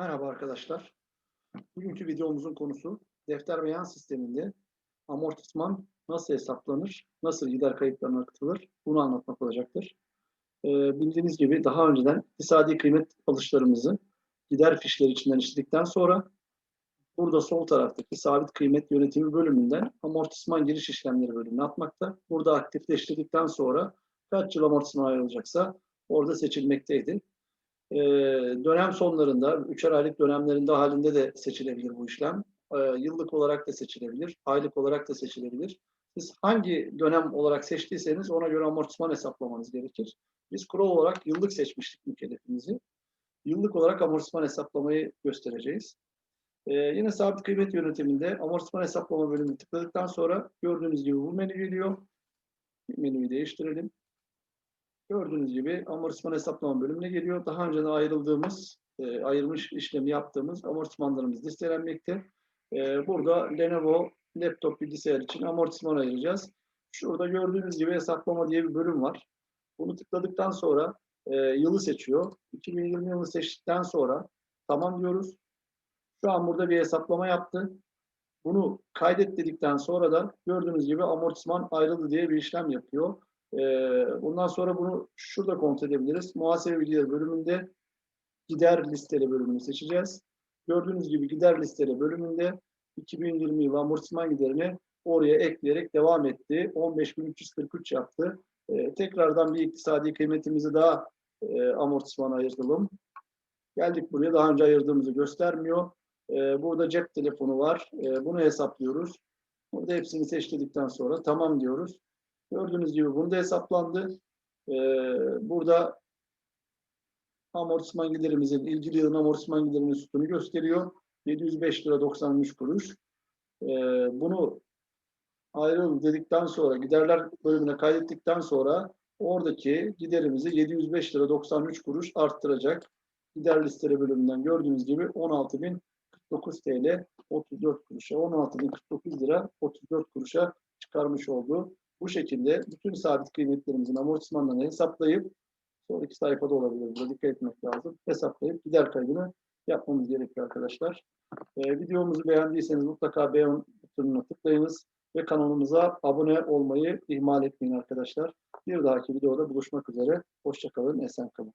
Merhaba arkadaşlar. Bugünkü videomuzun konusu defter beyan sisteminde amortisman nasıl hesaplanır, nasıl gider kayıtlarına akıtılır bunu anlatmak olacaktır. Ee, bildiğiniz gibi daha önceden iktisadi kıymet alışlarımızı gider fişleri içinden işledikten sonra burada sol taraftaki sabit kıymet yönetimi bölümünden amortisman giriş işlemleri bölümüne atmakta. Burada aktifleştirdikten sonra kaç yıl amortisman ayrılacaksa orada seçilmekteydi. Ee, dönem sonlarında, üçer aylık dönemlerinde halinde de seçilebilir bu işlem. Ee, yıllık olarak da seçilebilir, aylık olarak da seçilebilir. Siz hangi dönem olarak seçtiyseniz ona göre amortisman hesaplamanız gerekir. Biz kural olarak yıllık seçmiştik mükellefimizi. Yıllık olarak amortisman hesaplamayı göstereceğiz. Ee, yine sabit kıymet yönetiminde amortisman hesaplama bölümünü tıkladıktan sonra gördüğünüz gibi bu menü geliyor. Menüyü değiştirelim. Gördüğünüz gibi amortisman hesaplama bölümüne geliyor. Daha önceden ayrıldığımız, e, ayrılmış işlemi yaptığımız amortismanlarımız listelenmekte. E, burada Lenovo laptop bilgisayar için amortisman ayıracağız. Şurada gördüğünüz gibi hesaplama diye bir bölüm var. Bunu tıkladıktan sonra e, yılı seçiyor. 2020 yılını seçtikten sonra tamam diyoruz. Şu an burada bir hesaplama yaptı. Bunu kaydet dedikten sonra da gördüğünüz gibi amortisman ayrıldı diye bir işlem yapıyor. Ee, bundan sonra bunu şurada kontrol edebiliriz. Muhasebe bilgileri bölümünde gider listeleri bölümünü seçeceğiz. Gördüğünüz gibi gider listeleri bölümünde 2020 yılı amortisman giderini oraya ekleyerek devam etti. 15.343 yaptı. Ee, tekrardan bir iktisadi kıymetimizi daha e, amortismana ayıralım. Geldik buraya. Daha önce ayırdığımızı göstermiyor. Ee, burada cep telefonu var. Bunu hesaplıyoruz. Burada hepsini seçtikten sonra tamam diyoruz. Gördüğünüz gibi bunu da hesaplandı. Ee, burada amortisman giderimizin, ilgili yılın amortisman giderinin sütunu gösteriyor. 705 lira 93 kuruş. Ee, bunu ayrıl dedikten sonra, giderler bölümüne kaydettikten sonra oradaki giderimizi 705 lira 93 kuruş arttıracak. Gider listeleri bölümünden gördüğünüz gibi 16.049 TL 34 kuruşa, 16.049 lira 34 kuruşa çıkarmış oldu. Bu şekilde bütün sabit kıymetlerimizin amortismanlarını hesaplayıp sonraki sayfada olabilir. Burada dikkat etmek lazım. Hesaplayıp gider kaydını yapmamız gerekiyor arkadaşlar. Ee, videomuzu beğendiyseniz mutlaka beğen butonuna tıklayınız ve kanalımıza abone olmayı ihmal etmeyin arkadaşlar. Bir dahaki videoda buluşmak üzere. Hoşçakalın, esen kalın.